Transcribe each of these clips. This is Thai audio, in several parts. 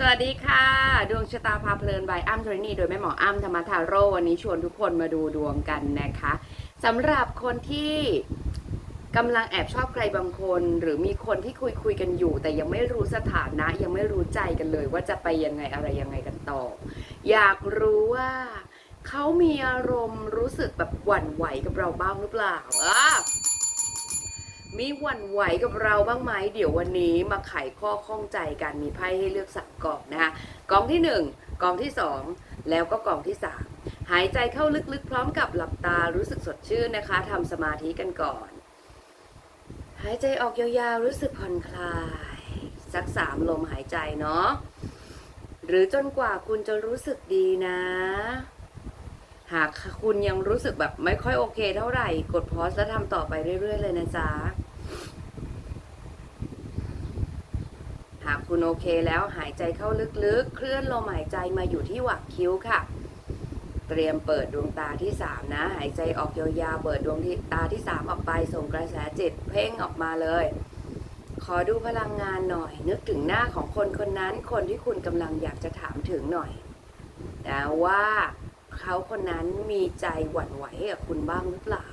สวัสดีค่ะ ดวงชะตาพาเพลินบายอ้ำทรณีโดยแม่หมออ้ำธรรมทาโรวันนี้ชวนทุกคนมาดูดวงกันนะคะสำหรับคนที่กำลังแอบชอบใครบางคน หรือมีคนที่คุยคุยกันอยู่ แต่ยังไม่รู้สถานะ ยังไม่รู้ใจกันเลย ว่าจะไปยังไงอะไรยังไงกันต่อ อยากรู้ว่าเขามีอารมณ์รู้สึกแบบหวั่นไหวกับเราบ้างหรือเปล่าอะ มีหวั่นไหวกับเราบ้างไหมเดี๋ยววันนี้มาไขข้อข้องใจกันมีไพ่ให้เลือกสักกล่องนะคะกล่องที่หนึ่งกล่องที่สองแล้วก็กล่องที่สามหายใจเข้าลึกๆ พร้อมกับหลับตารู้สึกสดชื่นนะคะทำสมาธิกันก่อน หายใจออกยาวๆรู้สึกผ่อนคลาย สักสามลมหายใจเนาะหรือจนกว่าคุณจะรู้สึกดีนะ หากคุณยังรู้สึกแบบไม่ค่อยโอเคเท่าไหร่ กดพอสแล้วทำต่อไปเรื่อย ๆ เลยนะจ๊ะ หากคุณโอเคแล้วหายใจเข้าลึกๆ เคลื่อนลมหายใจมาอยู่ที่หวักคิ้วค่ะ เตรียมเปิดดวงตาที่ 3 นะ หายใจออกยาวๆ เปิดดวงตาที่ 3 ออกไป ส่งกระแสจิตเพ่งออกมาเลย ขอดูพลังงานหน่อย นึกถึงหน้าของคนคนนั้น คนที่คุณกำลังอยากจะถามถึงหน่อยนะว่า เขาคนนั้นมีใจหวั่นไหวกับคุณบ้างหรือเปล่า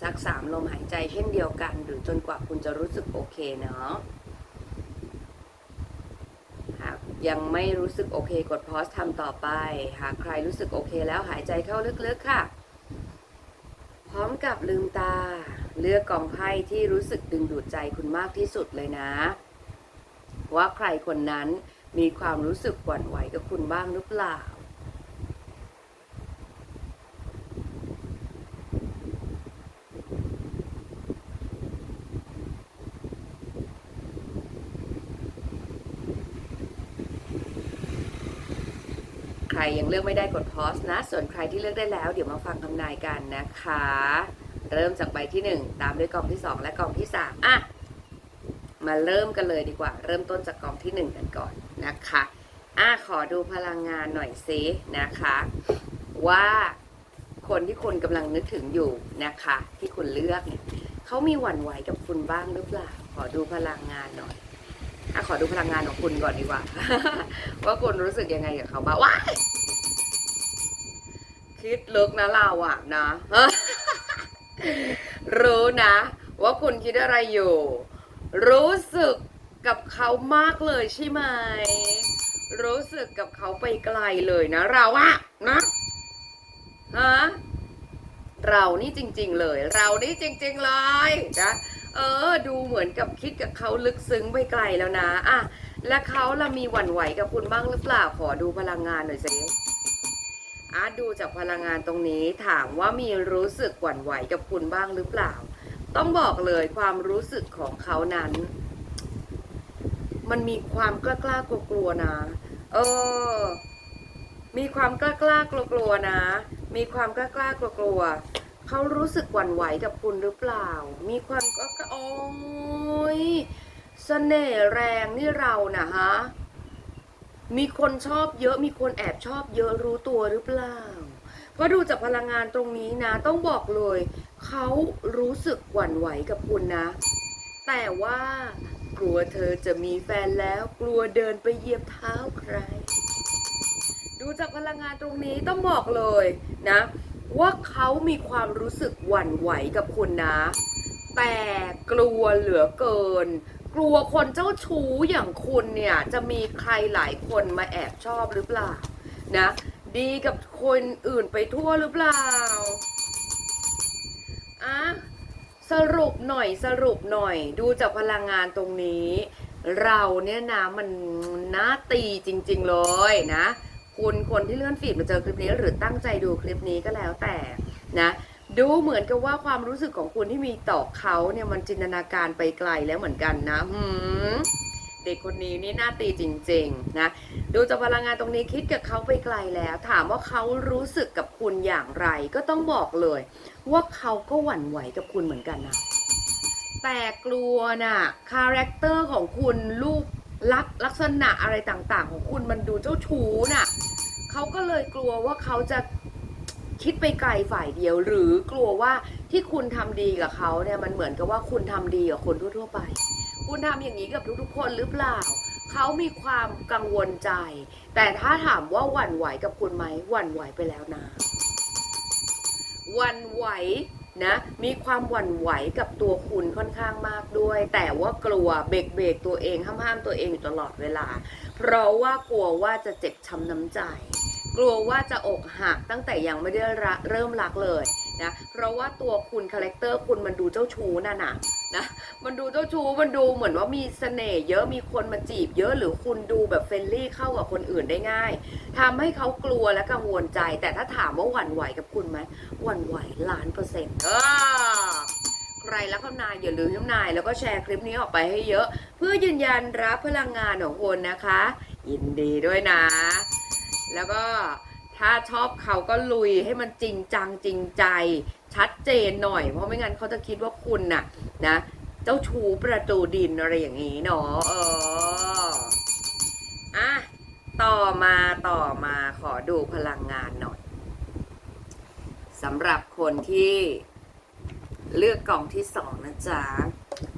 สักสามลมหายใจเช่นเดียวกัน หรือจนกว่าคุณจะรู้สึกโอเคเนาะหากยังไม่รู้สึกโอเคกดพอสทำต่อไป หากใครรู้สึกโอเคแล้วหายใจเข้าลึกๆค่ะ พร้อมกับลืมตา เลือกกองไพ่ที่รู้สึกดึงดูดใจคุณมากที่สุดเลยนะ ว่าใครคนนั้นมีความรู้สึกหวั่นไหวกับคุณบ้างหรือเปล่า ใครยังเลือกไม่ได้กดพอสนะ ส่วนใครที่เลือกได้แล้ว เดี๋ยวมาฟังคำนายกันนะคะ เริ่มจากใบที่ 1 ตามด้วยกองที่ 2 และกองที่ 3 อะ มาเริ่มกันเลยดีกว่า เริ่มต้นจากกองที่ 1 กันก่อนนะคะ อะ ขอดูพลังงานหน่อยซินะคะ ว่าคนที่คุณกำลังนึกถึงอยู่นะคะ ที่คุณเลือกเนี่ยเขามีหวั่นไหวกับคุณบ้างหรือเปล่า ขอดูพลังงานหน่อย อะขอดูพลังงานของคุณก่อนดีกว่า ว่าคุณรู้สึกยังไงกับเขาบ้างว้ายคิดลึกนะเราอะนะรู้นะ ว่าคุณคิดอะไรอยู่ รู้สึกกับเขามากเลยใช่ไหม รู้สึกกับเขาไปไกลเลยนะ เราอะนะฮะเรานี่จริง ๆ เลย เรานี่จริง ๆ เลยนะ เออ ดูเหมือนกับคิดกับเขาลึกซึ้งไปไกลแล้วนะอะและเขาละมีหวั่นไหวกับคุณบ้างหรือเปล่าขอดูพลังงานหน่อยสิอาดูจากพลังงานตรงนี้ถามว่ามีรู้สึกหวั่นไหวกับคุณบ้างหรือเปล่า ต้องบอกเลยความรู้สึกของเขานั้น มันมีความกล้ากล้ากลัวกลัวๆนะ เออ มีความกล้ากล้ากลัวกลัวๆนะ มีความกล้ากล้ากลัวกลัวๆ เขารู้สึกหวั่นไหวกับคุณหรือเปล่า มีความก็โอ้ยเสน่ห์แรงนี่เรานะฮะ มีคนชอบเยอะ มีคนแอบชอบเยอะรู้ตัวหรือเปล่า เพราะดูจากพลังงานตรงนี้นะ ต้องบอกเลย เขารู้สึกหวั่นไหวกับคุณนะ แต่ว่ากลัวเธอจะมีแฟนแล้วกลัวเดินไปเหยียบเท้าใคร ดูจากพลังงานตรงนี้ต้องบอกเลยนะ ว่าเขามีความรู้สึกหวั่นไหวกับคุณนะ แต่กลัวเหลือเกิน กลัวคนเจ้าชู้อย่างคุณเนี่ย จะมีใครหลายคนมาแอบชอบหรือเปล่านะ ดีกับคนอื่นไปทั่วหรือเปล่าอะสรุปหน่อยสรุปหน่อย ดูจากพลังงานตรงนี้ เราเนี่ยนะมันน่าตีจริง ๆ เลยนะ คุณคนที่เลื่อนฟีดมาเจอคลิปนี้หรือตั้งใจดูคลิปนี้ก็แล้วแต่นะ ดูเหมือนกับว่าความรู้สึกของคุณที่มีต่อเขาเนี่ยมันจินตนาการไปไกลแล้วเหมือนกันนะหืมเด็กคนนี้นี่น่าตีจริงๆนะดูจากพลังงานตรงนี้คิดกับเขาไปไกลแล้ว ถามว่าเขารู้สึกกับคุณอย่างไร ก็ต้องบอกเลย ว่าเขาก็หวั่นไหวกับคุณเหมือนกันนะแต่กลัวน่ะคาแรคเตอร์ของคุณรูป ลักษณ์ลักษณะอะไรต่างๆ ของคุณมันดูเจ้าชู้น่ะเขาก็เลยกลัวว่าเขาจะคิดไปไกลฝ่ายเดียว หรือกลัวว่าที่คุณทำดีกับเขาเนี่ยมันเหมือนกับว่าคุณทำดีกับคนทั่วๆไป คุณทำอย่างนี้กับทุกๆคนหรือเปล่าเขามีความกังวลใจ แต่ถ้าถามว่าหวั่นไหวกับคุณไหมหวั่นไหวไปแล้วนะหวั่นไหว นะมีความหวั่นไหวกับตัวคุณค่อนข้างมากด้วย แต่ว่ากลัวเบรกเบรกตัวเองห้ามห้ามตัวเองอยู่ตลอดเวลา เพราะว่ากลัวว่าจะเจ็บช้ำน้ำใจ กลัวว่าจะอกหักตั้งแต่ยังไม่ได้รักเริ่มรักเลย นะเพราะว่าตัวคุณคาแรคเตอร์คุณมันดูเจ้าชู้น่ะนะนะมันดูเจ้าชู้มันดูเหมือนว่ามีเสน่ห์เยอะมีคนมาจีบเยอะหรือคุณดูแบบเฟรนลี่เข้ากับคนอื่นได้ง่ายทำให้เขากลัวและกังวลใจ แต่ถ้าถามว่าหวั่นไหวกับคุณไหมหวั่นไหวล้านเปอร์เซ็นต์เออใครรักคำนายอย่าลืมคำนาย แล้วก็แชร์คลิปนี้ออกไปให้เยอะ เพื่อยืนยันรับพลังงานของคุณนะคะยินดีด้วยนะ แล้วก็ ถ้าชอบเขาก็ลุยให้มันจริงจังจริงใจ ชัดเจนหน่อย เพราะไม่งั้นเขาจะคิดว่าคุณน่ะนะ เจ้าชูประตูดินอะไรอย่างนี้เนาะเอออะต่อมาต่อมาขอดูพลังงานหน่อยสำหรับคนที่เลือกกล่องที่สองนะจ๊ะ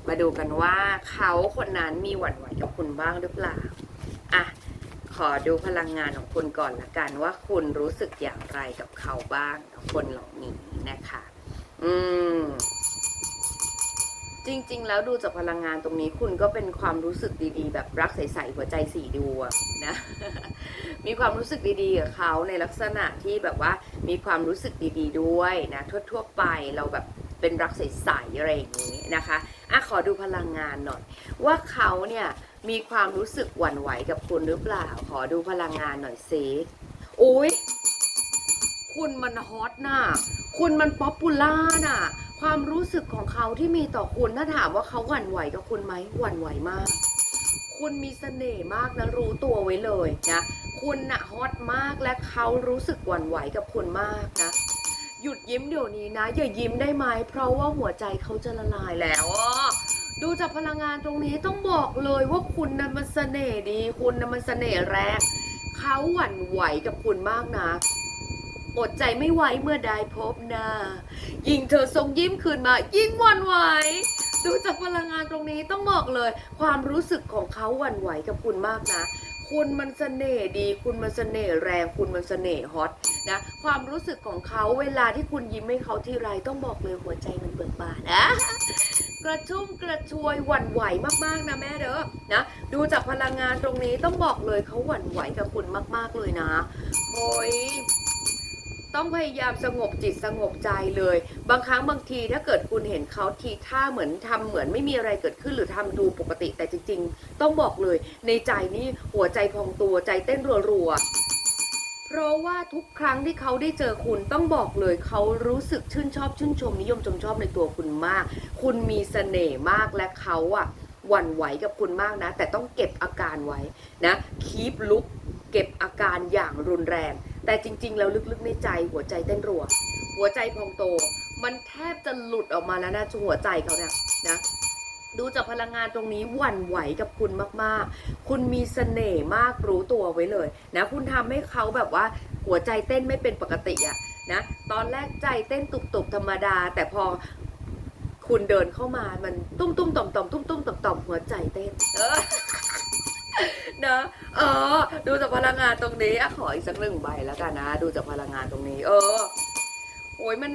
มาดูกันว่าเขาคนนั้นมีหวั่นไหวกับคุณบ้างหรือเปล่า อะ ขอดูพลังงานของคุณก่อนละกัน ว่าคุณรู้สึกอย่างไรกับเขาบ้างคนเหล่านี้นะคะ อืม จริง ๆ แล้วดูจากพลังงานตรงนี้ คุณก็เป็นความรู้สึกดีๆ แบบรักใสๆหัวใจสีดวงนะ มีความรู้สึกดีๆกับเขาในลักษณะที่แบบว่า มีความรู้สึกดีๆด้วยนะทั่วๆไปเราแบบเป็นรักใสๆอะไรอย่างนี้นะคะอะขอดูพลังงานหน่อย ว่าเขาเนี่ย มีความรู้สึกหวั่นไหวกับคุณหรือเปล่า ขอดูพลังงานหน่อยสิอุ้ยคุณมันฮอตน่ะ คุณมันป๊อปปูล่าน่ะ ความรู้สึกของเขาที่มีต่อคุณถ้าถามว่าเขาหวั่นไหวกับคุณไหมหวั่นไหวมาก คุณมีเสน่ห์มากนะรู้ตัวไว้เลยนะ คุณน่ะฮอตมากและเขารู้สึกหวั่นไหวกับคุณมากนะ หยุดยิ้มเดี๋ยวนี้นะ อย่ายิ้มได้ไหมเพราะว่าหัวใจเขาจะละลายแล้วอะดู จากพลังงานตรงนี้ต้องบอกเลยว่าคุณน่ะมันเสน่ห์ดี คุณน่ะมันเสน่ห์แรงเขาหวั่นไหวกับคุณมากนะอดใจไม่ไหวเมื่อใดพบหน้ายิ่งเธอส่งยิ้มคืนมา ยิ่งหวั่นไหวดูจากพลังงานตรงนี้ต้องบอกเลย ความรู้สึกของเขาหวั่นไหวกับคุณมากนะ คุณมันเสน่ห์ดี คุณมันเสน่ห์แรง คุณมันเสน่ห์ฮอตนะ ความรู้สึกของเขาเวลาที่คุณยิ้มให้เขาทีไรต้องบอกเลยหัวใจมันเบิกบานนะ กระชุ่มกระชวยหวั่นไหวมากๆนะแม่เด้อนะดูจากพลังงานตรงนี้ต้องบอกเลยเขาหวั่นไหวกับคุณมาก ๆเลยนะโอ้ยต้องพยายามสงบจิตสงบใจเลย บางครั้งบางทีถ้าเกิดคุณเห็นเขาทีท่าเหมือนทำเหมือนไม่มีอะไรเกิดขึ้นหรือทำดูปกติแต่จริง ๆ ต้องบอกเลย ในใจนี่หัวใจพองตัวใจเต้นรัวๆ เพราะว่าทุกครั้งที่เขาได้เจอคุณต้องบอกเลยเขารู้สึกชื่นชอบชื่นชมนิยมชมชอบในตัวคุณมาก คุณมีเสน่ห์มากและเขาอะหวั่นไหวกับคุณมากนะ แต่ต้องเก็บอาการไว้นะคีปลุกเก็บอาการอย่างรุนแรง แต่จริง ๆ แล้วลึกๆในใจหัวใจเต้นรัว หัวใจพองโต มันแทบจะหลุดออกมาแล้วนะหัวใจเขาเนี่ยนะ ดูจากพลังงานตรงนี้หวั่นไหวกับคุณมากๆ คุณมีเสน่ห์มากรู้ตัวไว้เลยนะคุณทำให้เขาแบบว่าหัวใจเต้นไม่เป็นปกติอะนะตอนแรกใจเต้นตุบๆธรรมดา แต่พอคุณเดินเข้ามามันตุ้มตุ้มๆต่อมต่อมๆตุ้มตุ้มๆต่อมต่อมๆหัวใจเต้นเออนะเออ ดูจากพลังงานตรงนี้อะขออีกสักหนึ่งใบแล้วกันนะ ดูจากพลังงานตรงนี้ เออ โอ้ยมัน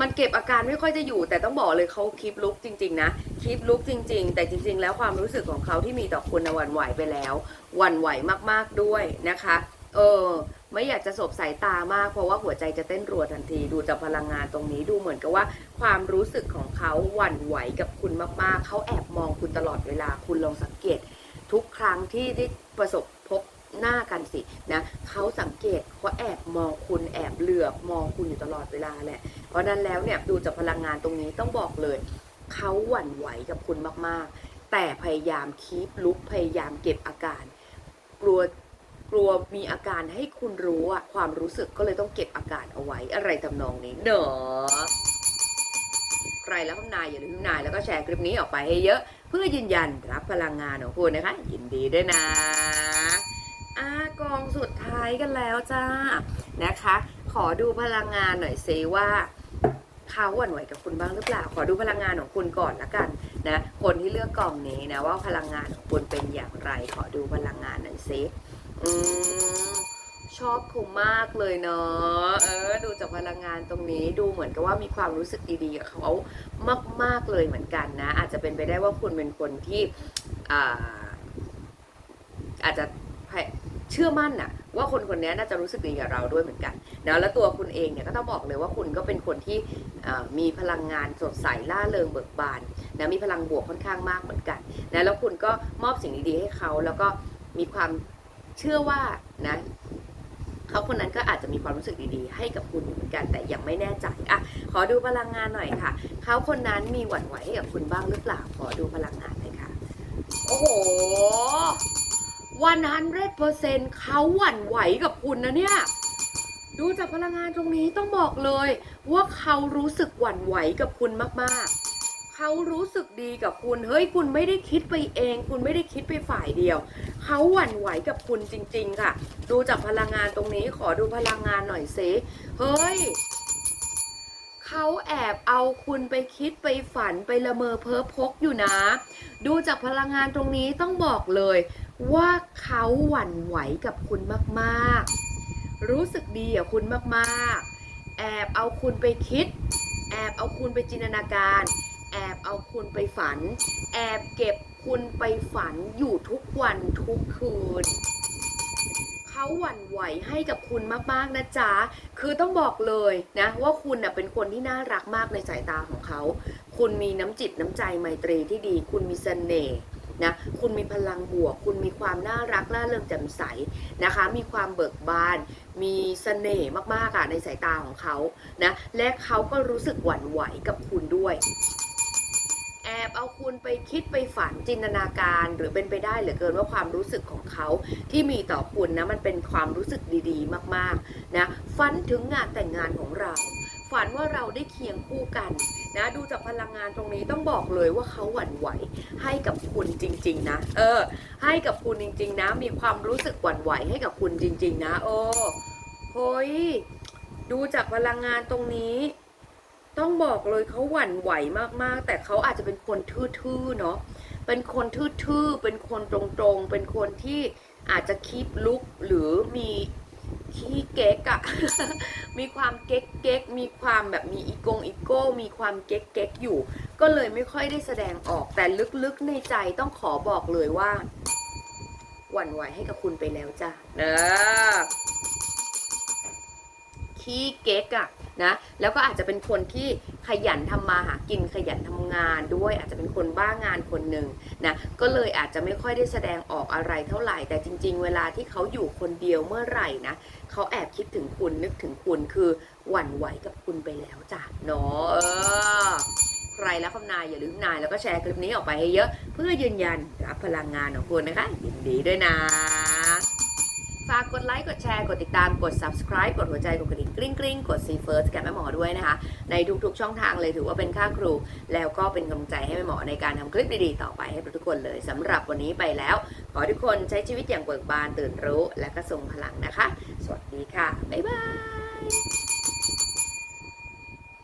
มันเก็บอาการไม่ค่อยจะอยู่ แต่ต้องบอกเลยเขาคลิปลุกจริง ๆ นะคลิปลุกจริง ๆ แต่จริง ๆ แล้วความรู้สึกของเขาที่มีต่อคุณนหวั่นไหวไปแล้วหวั่นไหวมากๆด้วยนะคะเออไม่อยากจะสบสายตามากเพราะว่าหัวใจจะเต้นรัวทันที ดูจากพลังงานตรงนี้ดูเหมือนกับว่า ความรู้สึกของเขาหวั่นไหวกับคุณมากๆ เขาแอบมองคุณตลอดเวลาคุณลองสังเกต ทุกครั้งที่ได้ประสบ หน้ากันสินะเขาสังเกตเขาแอบมองคุณแอบเหลือบมองคุณอยู่ตลอดเวลาแหละ เพราะนั้นแล้วเนี่ยดูจากพลังงานตรงนี้ต้องบอกเลยเขาหวั่นไหวกับคุณมากๆ แต่พยายามคีปลุกพยายามเก็บอาการ กลัวกลัวมีอาการให้คุณรู้อะความรู้สึกก็เลยต้องเก็บอาการเอาไว้อะไรทำนองนี้เนอะใครแล้วทำนายอย่าลืมนายแล้วก็แชร์คลิปนี้ออกไปให้เยอะ เพื่อยืนยันรับพลังงานของคุณนะคะ ยินดีด้วยนะ สุดท้กันแล้วจ้านะคะ ขอดูพลังงานหน่อยซิว่าเขาหวั่นไหวกับคุณบ้างหรือเปล่า ขอดูพลังงานของคุณก่อนละกันนะคนที่เลือกกล่องนี้นะว่าพลังงานของคุณเป็นอย่างไร ขอดูพลังงานหน่อยซิอืมชอบคุณมากเลยเนาะ เออ ดูจากพลังงานตรงนี้ดูเหมือนกับว่ามีความรู้สึกดีๆกับเขามากๆเลยเหมือนกันนะ อาจจะเป็นไปได้ว่าคุณเป็นคนที่อาอาจจะ เชื่อมั่นน่ะว่าคนคนนี้น่าจะรู้สึกดีกับเราด้วยเหมือนกันนะแล้วตัวคุณเองเนี่ยก็ต้องบอกเลยว่าคุณก็เป็นคนที่มีพลังงานสดใสล่าเริงเบิกบานนะมีพลังบวกค่อนข้างมากเหมือนกันนะแล้วคุณก็มอบสิ่งดีๆให้เขาแล้วก็มีความเชื่อว่านะเขาคนนั้นก็อาจจะมีความรู้สึกดีๆ ให้กับคุณเหมือนกันแต่ยังไม่แน่ใจอะขอดูพลังงานหน่อยค่ะเขาคนนั้นมีหวั่นไหวให้กับคุณบ้างหรือเปล่าขอดูพลังงานหน่อยค่ะโอ้โห วันฮันเรเปอร์เซ็นเขาหวั่นไหวกับคุณนะเนี่ย ดูจากพลังงานตรงนี้ต้องบอกเลย ว่าเขารู้สึกหวั่นไหวกับคุณมากๆเขารู้สึกดีกับคุณ เฮ้ย คุณไม่ได้คิดไปเอง คุณไม่ได้คิดไปฝ่ายเดียว เขาหวั่นไหวกับคุณจริง ๆ ค่ะ ดูจากพลังงานตรงนี้ ขอดูพลังงานหน่อยสิเฮ้ย เขาแอบเอาคุณไปคิดไปฝันไปละเมอเพ้อพกอยู่นะ ดูจากพลังงานตรงนี้ต้องบอกเลย ว่าเขาหวั่นไหวกับคุณมากๆ รู้สึกดีกับคุณมากๆ แอบเอาคุณไปคิด แอบเอาคุณไปจินตนาการ แอบเอาคุณไปฝัน แอบเก็บคุณไปฝันอยู่ทุกวันทุกคืนเขาหวั่นไหวให้กับคุณมากๆนะจ๊ะ คือต้องบอกเลยนะว่าคุณนะเป็นคนที่น่ารักมากในสายตาของเขา คุณมีน้ำจิตน้ำใจไมตรีที่ดี คุณมีเสน่ห์ นะคุณมีพลังบวก คุณมีความน่ารักล่าเริงแจ่มใสนะคะ มีความเบิกบาน มีเสน่ห์มากๆอะในสายตาของเขานะและเขาก็รู้สึกหวั่นไหวกับคุณด้วยแอบเอาคุณไปคิดไปฝันจินตนาการหรือเป็นไปได้เหลือเกินว่าความรู้สึกของเขาที่มีต่อคุณนะมันเป็นความรู้สึกดีๆ มากๆนะฝันถึงงานแต่งงานของเรา ฝันว่าเราได้เคียงคู่กัน นะดูจากพลังงานตรงนี้ต้องบอกเลยว่าเขาหวั่นไหวให้กับคุณจริง ๆ นะ เออ ให้กับคุณจริง ๆ นะ มีความรู้สึกหวั่นไหวให้กับคุณจริง ๆ นะ โอ้เฮ้ยดูจากพลังงานตรงนี้ ต้องบอกเลยเขาหวั่นไหวมากๆ แต่เขาอาจจะเป็นคนทื่อๆเนาะเป็นคนทื่อๆเป็นคนตรงๆ เป็นคนที่อาจจะคีปลุกหรือมี ขี้เก๊กอะมีความเก๊กเก๊กมีความแบบมีอีโกงอีโก้ มีความเก๊กเก๊กอยู่ ก็เลยไม่ค่อยได้แสดงออก แต่ลึกๆในใจต้องขอบอกเลยว่า หวั่นไหวให้กับคุณไปแล้วจ้ะนอะ ขี้เก๊กอะนะแล้วก็อาจจะเป็นคนที่ขยันทำมาหากินขยันทำงานด้วย อาจจะเป็นคนบ้างานคนหนึ่งนะก็เลยอาจจะไม่ค่อยได้แสดงออกอะไรเท่าไหร่ แต่จริง ๆ เวลาที่เขาอยู่คนเดียวเมื่อไหร่นะเขาแอบคิดถึงคุณนึกถึงคุณคือหวั่นไหวกับคุณไปแล้วจ้ะเนาะเออใครรักคำนายอย่าลืมนายแล้วก็แชร์คลิปนี้ออกไปให้เยอะ เพื่อยืนยันรับพลังงานของคุณนะคะยินดีด้วยนะ ฝากกดไลค์ กดแชร์ กดติดตาม กด subscribe กดหัวใจ กดกระดิ่งกริ๊งกริ๊งกด see first กับแม่หมอด้วยนะคะ ในทุกๆช่องทางเลยถือว่าเป็นค่าครู แล้วก็เป็นกำลังใจให้แม่หมอในการทำคลิปดีๆ ต่อไปให้ทุกคนเลยสำหรับวันนี้ไปแล้ว ขอทุกคนใช้ชีวิตอย่างเบิกบานตื่นรู้ และก็ทรงพลังนะคะ สวัสดีค่ะ บ๊ายบาย